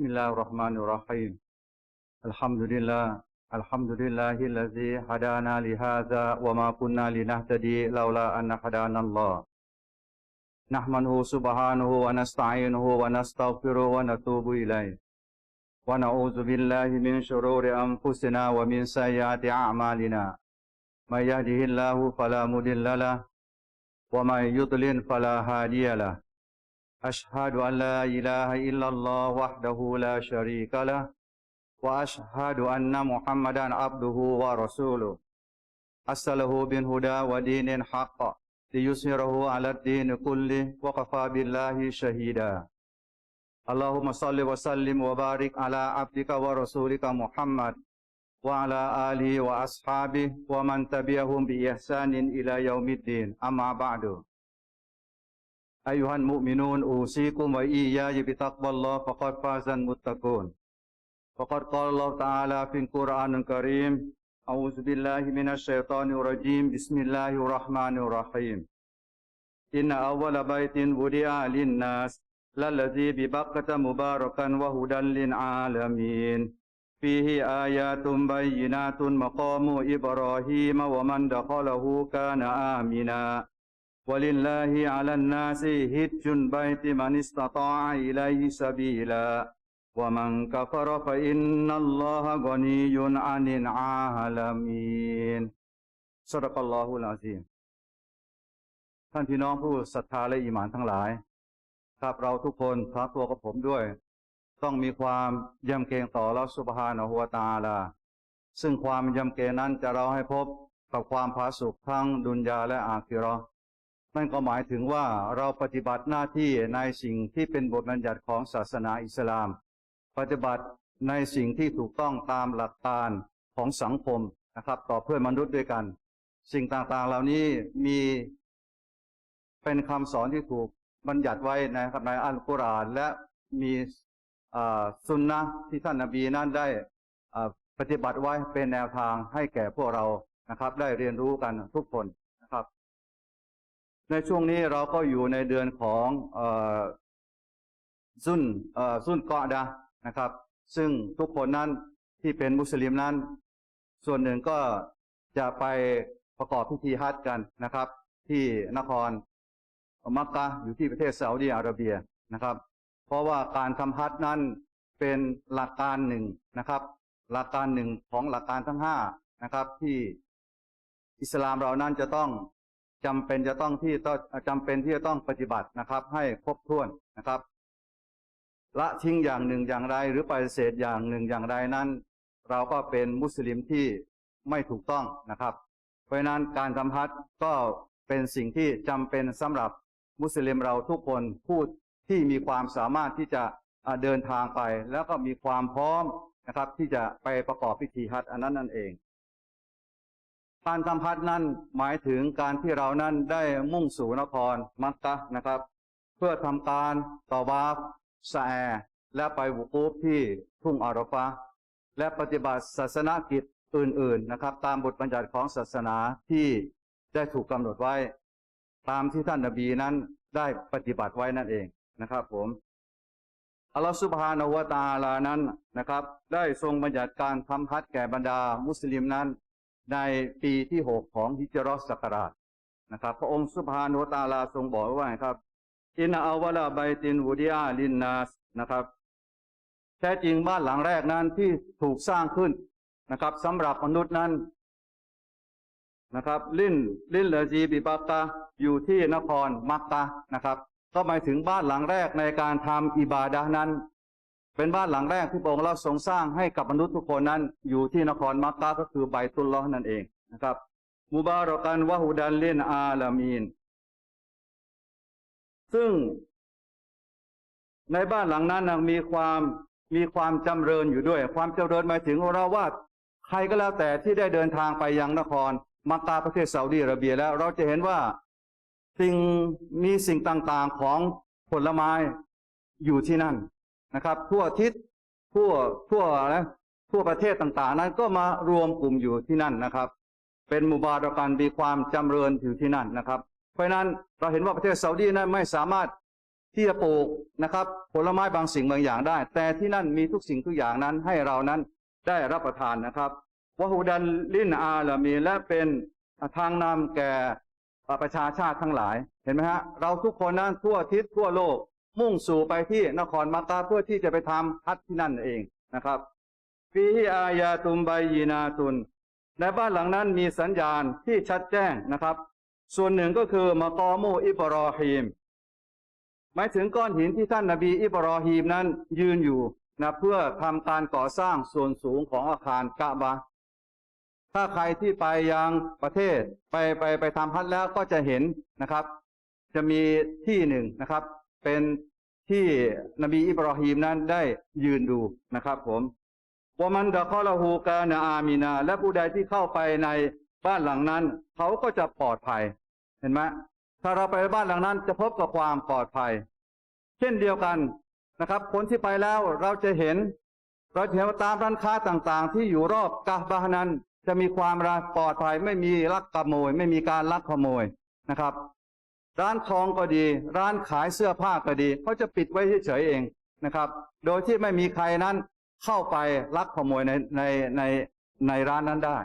بسم الله الرحمن الرحيم. الحمد لله الحمد لله الذي هدانا لهذا وما كنا لنهتدي لولا أن هدانا الله. نحمده سبحانه ونستعينه ونستغفره ونتوب إليه. ونعوذ بالله من شرور أنفسنا ومن سيئات أعمالنا. من يهده الله فلا مضل له ومن يضلل فلا هادي له. أشهد أن لا إله إلا الله وحده لا شريك له وأشهد أن محمدا عبده ورسوله. أرسله بالهدى ودين الحق ليظهره على الدين كله وكفى بالله شهيدا. اللهم صل وسلم وبارك على عبدك ورسولك محمد وعلى آله وأصحابه ومن تبعهم بإحسان إلى يوم الدين. أما بعد. أيها المؤمنون أوصيكم وإياي بتقوى الله فقد فاز المتقون. فقد قال الله تعالى في القرآن الكريم أعوذ بالله من الشيطان الرجيم بسم الله الرحمن الرحيم. إن أول بيت وضع للناس للذي ببقة مباركا وهدى للعالمين. فيه آيات بينات مقام إبراهيم ومن دخله كان آمنا. ولله على الناس هج البيت من استطاع إليه سبيلا ومن كفر فإن الله غني عن العالمين صدق الله العظيم ท่านพี่น้องผู้ศรัทธาและอิหมานทั้งหลาย ครับเราทุกคนทั้งตัวกับผมด้วย ต้องมีความยำเกรงต่อเราสุบฮานะฮูวะตาอาลา ซึ่งความยำเกรงนั้นจะเราให้พบกับความผาสุกทั้งดุนยาและอาคิเราะห์ นั่นก็หมายถึงว่าเราปฏิบัติหน้าที่ในสิ่งที่เป็นบทบัญญัติของศาสนาอิสลาม ปฏิบัติในสิ่งที่ถูกต้องตามหลักการของสังคมนะครับ ต่อเพื่อนมนุษย์ด้วยกัน สิ่งต่างๆเหล่านี้มีเป็นคำสอนที่ถูกบัญญัติไว้นะครับในอัลกุรอานและมีอ่าสุนนะที่ท่านนบีนั้นได้ปฏิบัติไว้เป็นแนวทางให้แก่พวกเรานะครับ ได้เรียนรู้กันทุกคน ในช่วงนี้เราก็อยู่ในเดือนของซุนซุนเกาะดะนะครับ ซึ่งทุกคนนั้นที่เป็นมุสลิมนั้น ส่วนหนึ่งก็จะไปประกอบพิธีฮัจญ์กันนะครับ ที่นครมักกะอยู่ที่ประเทศซาอุดีอาระเบียนะครับ เพราะว่าการทำฮัจญ์นั้นเป็นหลักการหนึ่งนะครับ หลักการหนึ่งของหลักการทั้งห้านะครับ ที่อิสลามเรานั้นจะต้อง จำเป็นจะต้องที่ต้องจำเป็นที่จะต้องปฏิบัตินะครับ ให้ครบถ้วนนะครับ ละทิ้งอย่างหนึ่งอย่างใดหรือปฏิเสธอย่างหนึ่งอย่างใดนั้น เราก็เป็นมุสลิมที่ไม่ถูกต้องนะครับ เพราะฉะนั้นการทำฮัจญ์ก็เป็นสิ่งที่จำเป็นสำหรับมุสลิมเราทุกคนผู้ที่มีความสามารถที่จะเดินทางไป แล้วก็มีความพร้อมนะครับ ที่จะไปประกอบพิธีฮัจอันนั้นนั่นเอง การทำฮัจญ์นั้นหมายถึงการที่เรานั้นได้มุ่งสู่นครมักกะห์นะครับ เพื่อทำการต่อวาฟสะแอและไปวุกูฟที่ทุ่งอารฟะห์และปฏิบัติศาสนกิจอื่นๆนะครับ ตามบทบัญญัติของศาสนาที่ได้ถูกกำหนดไว้ ตามที่ท่านนบีนั้นได้ปฏิบัติไว้นั่นเองนะครับ ผมอัลลอฮฺสุบฮานะฮูวตาลานั้นนะครับ ได้ทรงบัญญัติการทำฮัจแก่บรรดามุสลิมนั้น ในปีที่หกของฮิจรัสศักราชนะครับ พระองค์สุบฮานะฮูวะตาลาทรงบอกว่าครับ อินอาวลาไบตินวูดิอาลินนัสนะครับแท้จริงบ้านหลังแรกนั้นที่ถูกสร้างขึ้นนะครับสำหรับมนุษย์นั้นนะครับลินลินเลจีบิบักตาอยู่ที่นครมักกะนะครับ ก็หมายถึงบ้านหลังแรกในการทำอิบาดะนั้น เป็นบ้านหลังแรกที่พระองค์เราทรงสร้างให้กับมนุษย์ทุกคนนั้นอยู่ที่นครมักกะก็คือไบตุลลอฮ์นั่นเองนะครับมุบารอกันวะฮุดันเลนอาลามีน ซึ่ง ในบ้านหลังนั้นมีความมีความจำเริญอยู่ด้วย ความจำเริญหมายถึงเราว่าใครก็แล้วแต่ที่ได้เดินทางไปยังนครมักกะประเทศซาอุดีอาระเบียแล้ว เราจะเห็นว่าสิ่งมีสิ่งต่างๆของผลไม้อยู่ที่นั่น นะครับ ทั่วทิศทั่วทั่วนะทั่วประเทศต่างๆ นั้นก็มารวมกลุ่มอยู่ที่นั่นนะครับ เป็นมู่บารากันมีความจำเริญอยู่ที่นั่นนะครับ เพราะฉะนั้นเราเห็นว่าประเทศซาอุดีนั้นไม่สามารถที่จะปลูกนะครับ ผลไม้บางสิ่งบางอย่างได้ แต่ที่นั่นมีทุกสิ่งทุกอย่างนั้นให้เรานั้นได้รับประทานนะครับวะฮูดันลินอาลามีและเป็นทางนำแก่ประชาชาติทั้งหลาย เห็นไหมฮะ เราทุกคนนั้นทั่วทิศทั่วโลก มุ่งสู่ไปที่นครมักกะเพื่อที่จะไปทำฮัจที่นั่นเองนะครับฟีฮิอายาตุมไบยีนาตุนในบ้านหลังนั้นมีสัญญาณที่ชัดแจ้งนะครับ ส่วนหนึ่งก็คือมะกอมูอิบรอฮีมหมายถึงก้อนหินที่ท่านนบีอิบรอฮีมนั้นยืนอยู่นะเพื่อทำการก่อสร้างส่วนสูงของอาคารกะบะถ้าใครที่ไปยังประเทศไปไปไปทำฮัจญ์แล้วก็จะเห็นนะครับ จะมีที่หนึ่งนะครับ เป็น ที่นบีอิบรอฮีมนั้นได้ยืนดูนะครับ ผมวามันดะคอละฮูกานาอามินา และผู้ใดที่เข้าไปในบ้านหลังนั้น เขาก็จะปลอดภัย เห็นไหมถ้าเราไปบ้านหลังนั้น จะพบกับความปลอดภัย เช่นเดียวกันนะครับ คนที่ไปแล้วเราจะเห็น เราจะเห็นว่าตามร้านค้าต่างๆ ที่อยู่รอบกาบานั้น จะมีความปลอดภัยไม่มีลักขโมย ไม่มีการลักขโมยนะครับ ร้านทองก็ดี ร้านขายเสื้อผ้าก็ดีเขาจะปิดไว้เฉยๆเองนะครับ โดยที่ไม่มีใครนั้นเข้าไปลักขโมยในในในในร้านนั้นได้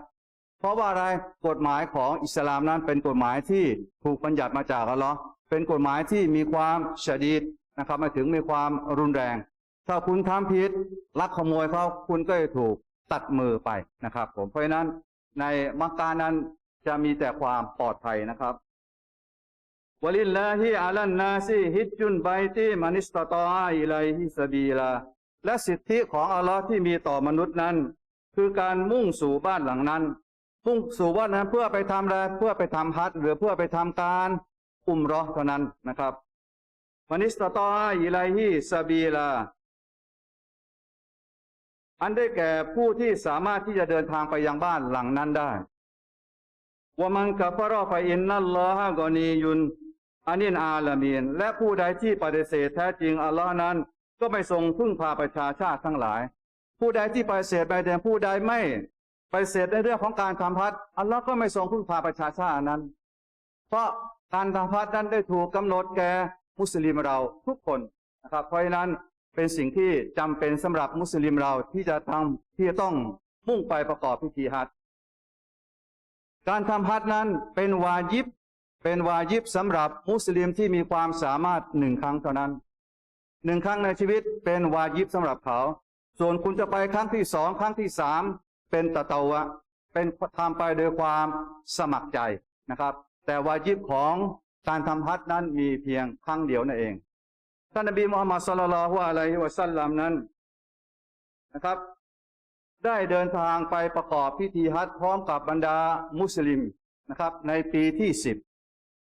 เพราะว่าอะไรกฎหมายของอิสลามนั้นเป็นกฎหมายที่ถูกบัญญัติมาจากอัลลอฮ์เป็นกฎหมายที่มีความชดีดนะครับมาถึงมีความรุนแรง ถ้าคุณทำผิดลักขโมยเขาคุณก็จะถูกตัดมือไปนะครับ ผมเพราะฉะนั้นในมักกะนั้นจะมีแต่ความปลอดภัยนะครับ วลิลลาฮิอาลันนาซีฮิจจุนไบตีมันิสตตออาอิไลฮิสบีลาและสิทธิของอัลลอฮ์ที่มีต่อมนุษย์นั้น คือการมุ่งสู่บ้านหลังนั้น มุ่งสู่บ้านนั้นเพื่อไปทำอะไรเพื่อไปทำฮัจญ์หรือเพื่อไปทำการอุมรอเท่านั้นนะครับมันิสตตออาอิไลฮิสบีลาอันได้แก่ผู้ที่สามารถที่จะเดินทางไปยังบ้านหลังนั้นได้วมันกัฟรอฟอินนัลลอฮะกอนียุน อานินอาลามีน และผู้ใดที่ปฏิเสธแท้จริงอัลลอฮ์นั้น ก็ไม่ทรงพึ่งพาประชาชาติทั้งหลาย ผู้ใดที่ปฏิเสธไปแต่ผู้ใดไม่ปฏิเสธในเรื่องของการทำพัดอัลลอฮ์ก็ไม่ทรงพึ่งพาประชาชาตินั้น เพราะการทำพัดนั้นได้ถูกกำหนดแก่มุสลิมเราทุกคนนะครับเพราะฉะนั้นเป็นสิ่งที่จำเป็นสำหรับมุสลิมเราที่จะทำที่จะต้องมุ่งไปประกอบพิธีฮัจการทำฮัจนั้นเป็นวาญิบ เป็นวาญิบสำหรับมุสลิมที่มีความสามารถหนึ่งครั้งเท่านั้นหนึ่งครั้งในชีวิตเป็นวาญิบสำหรับเขา ส่วนคุณจะไปครั้งที่สองครั้งที่สามเป็นตะเตาวะเป็นทำไปโดยความสมัครใจนะครับ แต่วาญิบของการทำฮัจญ์นั้นมีเพียงครั้งเดียวนั่นเองท่านนบีมุฮัมมัดสุลลัลฮุอะลัยฮิวะสัลลัมนั้นนะครับ ได้เดินทางไปประกอบพิธีฮัจญ์พร้อมกับบรรดามุสลิมนะครับ ในปีที่สิบ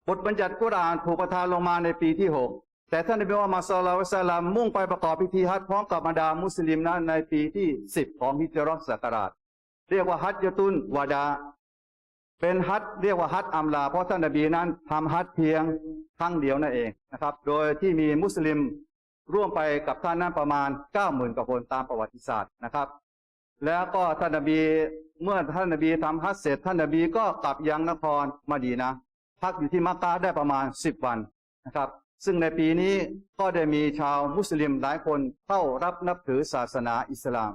บทบัญญัติกุรอานถูกประทานลงมาในปีที่หกแต่ท่านนบีมุฮัมมัดสุลลัลฮุอลัยฮิวะสัลลัมมุ่งไปประกอบพิธีฮัจญ์พร้อมกับบรรดามุสลิมนั้นในปีที่สิบของฮิจรัตศักราช เรียกว่าฮัจญตุนวาดา เป็นฮัจญ์เรียกว่าฮัจญ์อัมลา เพราะท่านนบีนั้นทำฮัจญ์เพียงครั้งเดียวนั่นเองนะครับ โดยที่มีมุสลิมร่วมไปกับท่านนั้นประมาณ 90,000กว่าคนตามประวัติศาสตร์นะครับ แล้วก็ท่านนบีเมื่อท่านนบีทำฮัจญ์เสร็จท่านนบีก็กลับยังนครมาดีนะ พักอยู่ที่มักกะได้ประมาณ 10 วันนะครับ ซึ่งในปีนี้ก็ได้มีชาวมุสลิมหลายคนเข้ารับนับถือศาสนาอิสลาม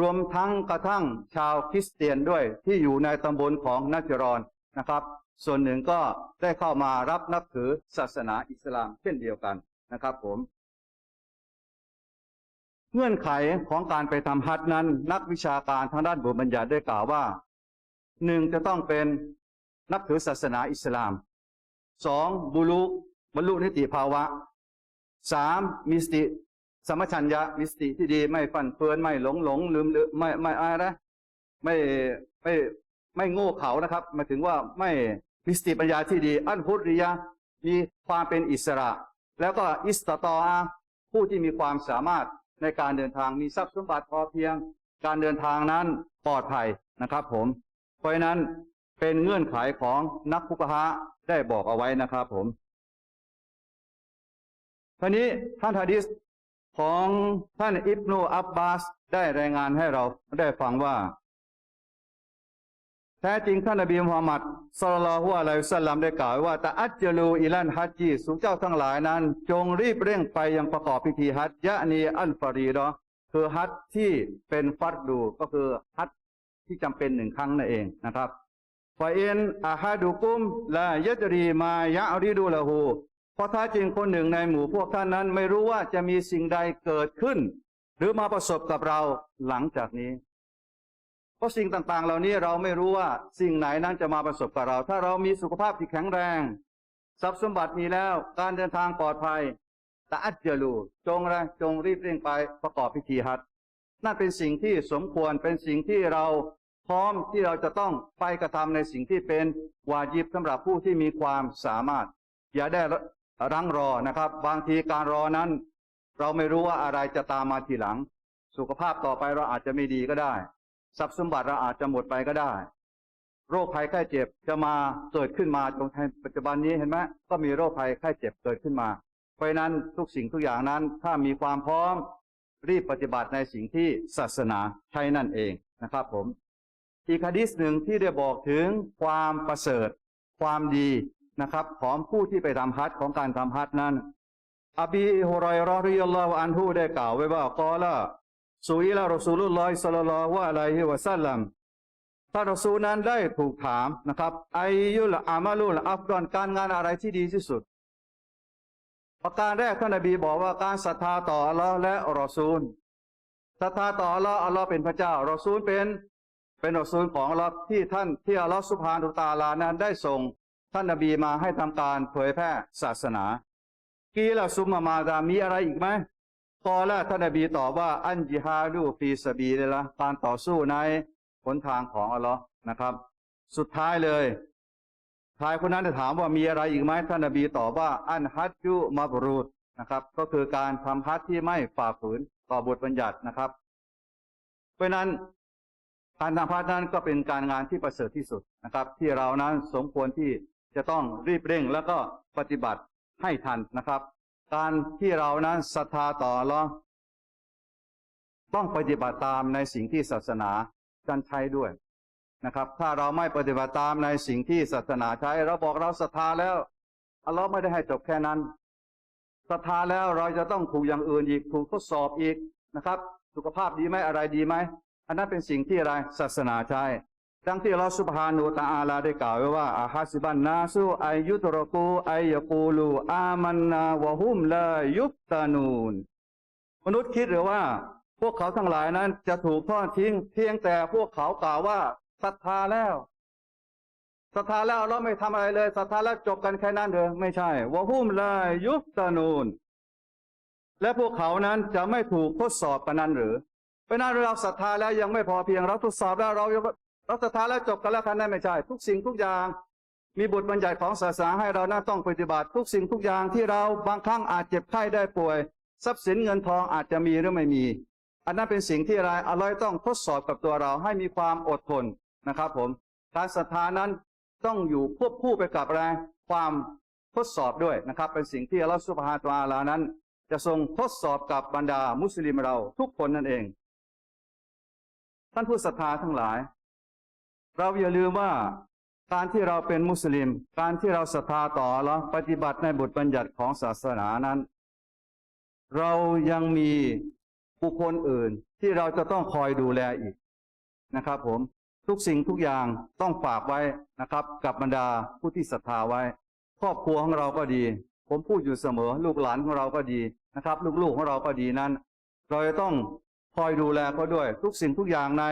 รวมทั้งกระทั่งชาวคริสเตียนด้วยที่อยู่ในตำบลของนัจรอนนะครับ ส่วนหนึ่งก็ได้เข้ามารับนับถือศาสนาอิสลามเช่นเดียวกันนะครับผมเงื่อนไขของการไปทำฮัจญ์นั้น นักวิชาการทางด้านบทบัญญัติได้กล่าวว่าหนึ่งจะต้องเป็น นับถือศาสนาอิสลามสองบุรุบรรลุนิติภาวะสามมีสติสมชัญญะมีสติที่ดีไม่ฟันเฟือนไม่หลงหลงลืมลืมไม่ไม่อะไรนะไม่ไม่ไม่โง่เขานะครับหมายถึงว่าไม่มีสติปัญญาที่ดี อันพุทริยะมีความเป็นอิสระ แล้วก็อิสตตออาผู้ที่มีความสามารถในการเดินทางมีทรัพย์สมบัติพอเพียง การเดินทางนั้นปลอดภัยนะครับ ผม เพราะฉะนั้น เป็นเงื่อนไขของนักฟุกฮะได้บอกเอาไว้นะครับผมทีนี้ท่านฮะดิษของท่านอิบนูอับบาสได้รายงานให้เราได้ฟังว่า แท้จริงท่านนบีมุฮัมมัดศ็อลลัลฮุอะลัยฮิสลลัมได้กล่าวว่าตะอัจจลูอิลันฮัจจีสุเจ้าทั้งหลายนั้น จงรีบเร่งไปยังประกอบพิธีฮัจยะนีอัลฟารีดะห์คือฮัจที่เป็นฟัดดูก็คือฮัจที่จำเป็นหนึ่งครั้งนั่นเองนะครับ ฟาอินอาฮาดุกุมลายัจรีมายะอริดูละหูเพราะถ้าจริงคนหนึ่งในหมู่พวกท่านนั้น ไม่รู้ว่าจะมีสิ่งใดเกิดขึ้น หรือมาประสบกับเราหลังจากนี้ เพราะสิ่งต่างๆ เหล่านี้เราไม่รู้ว่าสิ่งไหนนั้นจะมาประสบกับเรา ถ้าเรามีสุขภาพที่แข็งแรงทรัพย์สมบัติมีแล้วการเดินทางปลอดภัยต่อัจเจลูจงอะไรจงรีบเร่งไปประกอบพิธีฮัจญ์นั่นเป็นสิ่งที่สมควรเป็นสิ่งที่เรา พร้อมที่เราจะต้องไปกระทำในสิ่งที่เป็นวาจิบสำหรับผู้ที่มีความสามารถ อย่าได้รั้งรอนะครับ บางทีการรอนั้น เราไม่รู้ว่าอะไรจะตามมาทีหลัง สุขภาพต่อไปเราอาจจะไม่ดีก็ได้ทรัพย์สมบัติเราอาจจะหมดไปก็ได้ โรคภัยไข้เจ็บจะมาเกิดขึ้นมาตรงปัจจุบันนี้เห็นไหมก็มีโรคภัยไข้เจ็บเกิดขึ้นมา เพราะฉะนั้นทุกสิ่งทุกอย่างนั้น ถ้ามีความพร้อมรีบปฏิบัติในสิ่งที่ศาสนาใช้นั่นเองนะครับผม อีกฮะดีษหนึ่งที่ได้บอกถึงความประเสริฐ ความดีนะครับ ของผู้ที่ไปทำฮัจของการทำฮัจนั้นอบีฮุรอยราะห์ริยัลลอฮุอันฮุได้กล่าวไว้ว่ากอละสุอิละรอซูลุลลอฮิศ็อลลัลลอฮุอะลัยฮิวะซัลลัมท่านรอซูนั้นได้ถูกถามนะครับไอยุลอามาลุลอัฟดอนการงานอะไรที่ดีที่สุด ประการแรกท่านนบีบอกว่าการศรัทธาต่ออัลลอฮ์และรอซูลศรัทธาต่ออัลลอฮ์อัลลอฮ์เป็นพระเจ้ารอซูลเป็น เป็นอซูลของลอที่ท่านที่อัลลอฮ์สุภานุตาลานั้นได้ส่งท่านนบีมาให้ทำการเผยแพร่ศาสนา กีละซุมมามาดามีอะไรอีกไหมกอละท่านนบีตอบว่าอันจิฮาดูฟีสบีเลยละการต่อสู้ในหนทางของอัลลอฮ์นะครับ สุดท้ายเลยชายคนนั้นจะถามว่ามีอะไรอีกไหมท่านนบีตอบว่า อันฮัจจุมาบรูดนะครับ ก็คือการทำฮัจญ์ที่ไม่ฝ่าฝืนต่อบทบัญญัตินะครับ เพราะนั้น การทำฮัจญ์นั้นก็เป็นการงานที่ประเสริฐที่สุดนะครับ ที่เรานั้นสมควรที่จะต้องรีบเร่งแล้วก็ปฏิบัติให้ทันนะครับ การที่เรานั้นศรัทธาต่ออัลลอต้องปฏิบัติตามในสิ่งที่ศาสนาการใช้ด้วยนะครับ ถ้าเราไม่ปฏิบัติตามในสิ่งที่ศาสนาใช้ เราบอกเราศรัทธาแล้วอัลลอฮ์ไม่ได้ให้จบแค่นั้นศรัทธาแล้วเราจะต้องถูกอย่างอื่นอีกถูกทดสอบอีกนะครับ สุขภาพดีไหมอะไรดีไหม อันนั้นเป็นสิ่งที่อะไรศาสนาใช้ดังที่เราสุบฮานูตะอาลาได้กล่าวไว้ว่าอาฮัสิบันนาสุอายุตรกูอายกูลูอามันนาวะฮุมลายุฟตานูน มนุษย์คิดหรือว่า พวกเขาทั้งหลายนั้นจะถูกทอดทิ้ง เพียงแต่พวกเขากล่าวว่าศรัทธาแล้วศรัทธาแล้วเราไม่ทำอะไรเลยศรัทธาแล้วจบกันแค่นั้นเถอะไม่ใช่วะฮุมลายุฟตานูน และพวกเขานั้นจะไม่ถูกทดสอบกันนั้นหรือ เพราะนั้นเราศรัทธาแล้วยังไม่พอเพียงเราทดสอบแล้วเราเราศรัทธาแล้วจบกันแล้วกันนั่นไม่ใช่ ทุกสิ่งทุกอย่างมีบทบัญญัติของศาสนาให้เรานั้นต้องปฏิบัติ ทุกสิ่งทุกอย่างที่เราบางครั้งอาจเจ็บไข้ได้ป่วย ทรัพย์สินเงินทองอาจจะมีหรือไม่มี อันนั้นเป็นสิ่งที่อะไรอัลลอฮ์ต้องทดสอบกับตัวเราให้มีความอดทนนะครับผมการศรัทธานั้นต้องอยู่ควบคู่ไปกับอะไรความทดสอบด้วยนะครับ เป็นสิ่งที่อัลลอฮ์สุบฮาตวาลานั้น จะทรงทดสอบกับบรรดามุสลิมเราทุกคนนั่นเอง ท่านผู้ศรัทธาทั้งหลาย เราอย่าลืมว่าการที่เราเป็นมุสลิม การที่เราศรัทธาต่ออัลลอฮ์ปฏิบัติในบทบัญญัติของศาสนานั้น เรายังมีบุคคลอื่นที่เราจะต้องคอยดูแลอีกนะครับ ผมทุกสิ่งทุกอย่างต้องฝากไว้นะครับ กับบรรดาผู้ที่ศรัทธาไว้ ครอบครัวของเราก็ดี ผมพูดอยู่เสมอ ลูกหลานของเราก็ดีนะครับ ลูกๆของเราก็ดีนั้น เราจะต้อง คอยดูแลเขาด้วย ทุกสิ่งทุกอย่างใน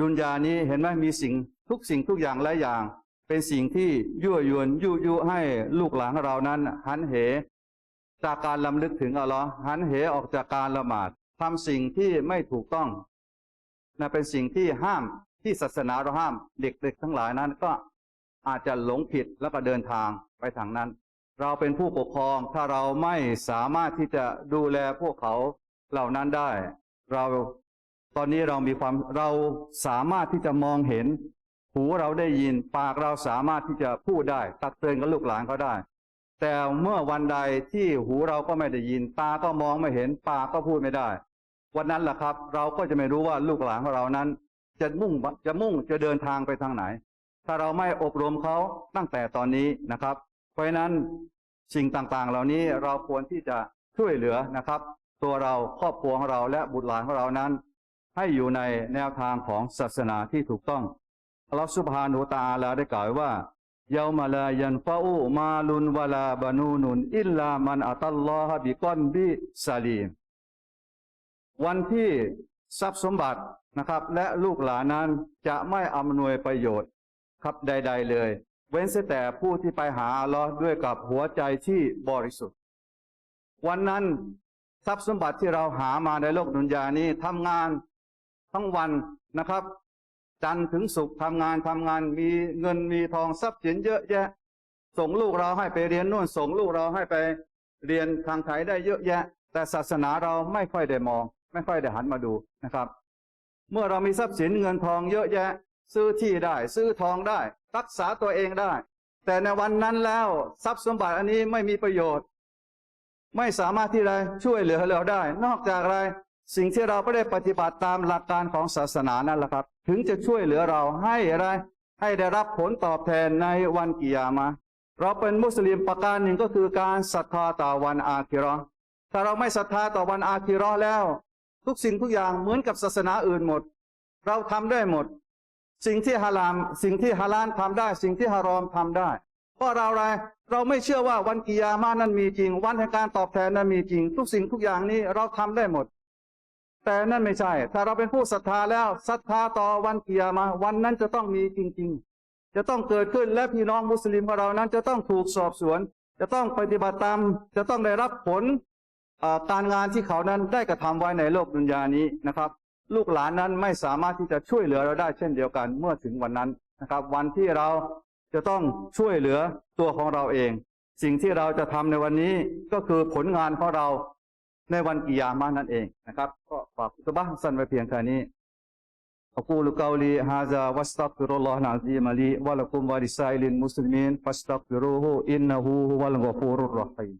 ดุนยานี้เห็นไหมมีสิ่งทุกสิ่งทุกอย่างหลายอย่าง เป็นสิ่งที่ยั่วยวนยุยุให้ลูกหลานเรานั้น หันเห จากการลำลึกถึงอัลลอฮ์หันเหออกจากการละหมาดทำสิ่งที่ไม่ถูกต้องนะเป็นสิ่งที่ห้ามที่ศาสนาเราห้ามเด็กๆทั้งหลายนั้นก็อาจจะหลงผิดแล้วก็เดินทางไปทางนั้น เราเป็นผู้ปกครองถ้าเราไม่สามารถที่จะดูแลพวกเขาเหล่านั้นได้ เราตอนนี้เรามีความเราสามารถที่จะมองเห็น หูเราได้ยินปากเราสามารถที่จะพูดได้ ตักเตือนกับลูกหลานเขาได้ แต่เมื่อวันใดที่หูเราก็ไม่ได้ยิน ตาก็มองไม่เห็นปากก็พูดไม่ได้ วันนั้นแหละครับ เราก็จะไม่รู้ว่าลูกหลานของเรานั้น จะมุ่งจะมุ่งจะเดินทางไปทางไหน ถ้าเราไม่อบรมเขาตั้งแต่ตอนนี้นะครับ เพราะฉะนั้นสิ่งต่างๆ เหล่านี้เราควรที่จะช่วยเหลือนะครับ ตัวเราครอบครัวของเราและบุตรหลานของเรานั้น ให้อยู่ในแนวทางของศาสนาที่ถูกต้องอัลลอฮฺซุบฮานุตาลาได้กล่าวว่าเยามาลายันฟาอูมาลุนวะลาบานูนุนอิลลามันอัตัลลอฮบิกอนบิซาลีมวันที่ทรัพย์สมบัตินะครับ และลูกหลานนั้นจะไม่อำนวยประโยชน์ครับใด ๆ เลย เว้นแต่ผู้ที่ไปหาอัลลอฮ์ด้วยกับหัวใจที่บริสุทธิ์ วันนั้น ทรัพย์สมบัติที่เราหามาในโลกดุนยานี้ทำงานทั้งวันนะครับ จันทร์ถึงศุกร์ทำงานทำงานมีเงินมีทองทรัพย์สินเยอะแยะ ส่งลูกเราให้ไปเรียนโน่นส่งลูกเราให้ไปเรียนทางไทยได้เยอะแยะ แต่ศาสนาเราไม่ค่อยได้มอง ไม่ค่อยได้หันมาดูนะครับ เมื่อเรามีทรัพย์สินเงินทองเยอะแยะ ซื้อที่ได้ ซื้อทองได้ รักษาตัวเองได้ แต่ในวันนั้นแล้วทรัพย์สมบัติอันนี้ไม่มีประโยชน์ ไม่สามารถที่จะช่วยเหลือเราได้ นอกจากอะไรสิ่งที่เราไม่ได้ปฏิบัติตามหลักการของศาสนานั่นแหละครับ ถึงจะช่วยเหลือเราให้อะไร ให้ได้รับผลตอบแทนในวันกิยามะเราเป็นมุสลิมประการหนึ่งก็คือการศรัทธาต่อวันอาคิราะห์ถ้าเราไม่ศรัทธาต่อวันอาคิราะห์แล้ว ทุกสิ่งทุกอย่างเหมือนกับศาสนาอื่นหมด เราทำได้หมด สิ่งที่ฮาลาม สิ่งที่ฮาลาลทำได้ สิ่งที่ฮารอมทำได้ เพราะเราอะไรเราไม่เชื่อว่าวันกิยามะห์นั้นมีจริง วันแห่งการตอบแทนนั้นมีจริง ทุกสิ่งทุกอย่างนี้เราทำได้หมด แต่นั่นไม่ใช่ ถ้าเราเป็นผู้ศรัทธาแล้วศรัทธาต่อวันกิยามะห์วันนั้นจะต้องมีจริง ๆ จะต้องเกิดขึ้นและพี่น้องมุสลิมของเรานั้นจะต้องถูกสอบสวน จะต้องปฏิบัติตามจะต้องได้รับผลการงานที่เขานั้นได้กระทำไว้ในโลกดุนยานี้นะครับ ลูกหลานนั้นไม่สามารถที่จะช่วยเหลือเราได้เช่นเดียวกันเมื่อถึงวันนั้นนะครับ วันที่เรา จะต้องช่วยเหลือตัวของเราเอง สิ่งที่เราจะทำในวันนี้ก็คือผลงานของเราในวันกิยามะห์นั่นเองนะครับ ก็ฝากตุบะห์สั้นไว้เพียงแค่นี้ أقول قولي هذا واستغفر الله العظيم لي ولكم ولسائر المسلمين فاستغفروه إنه هو الغفور الرحيم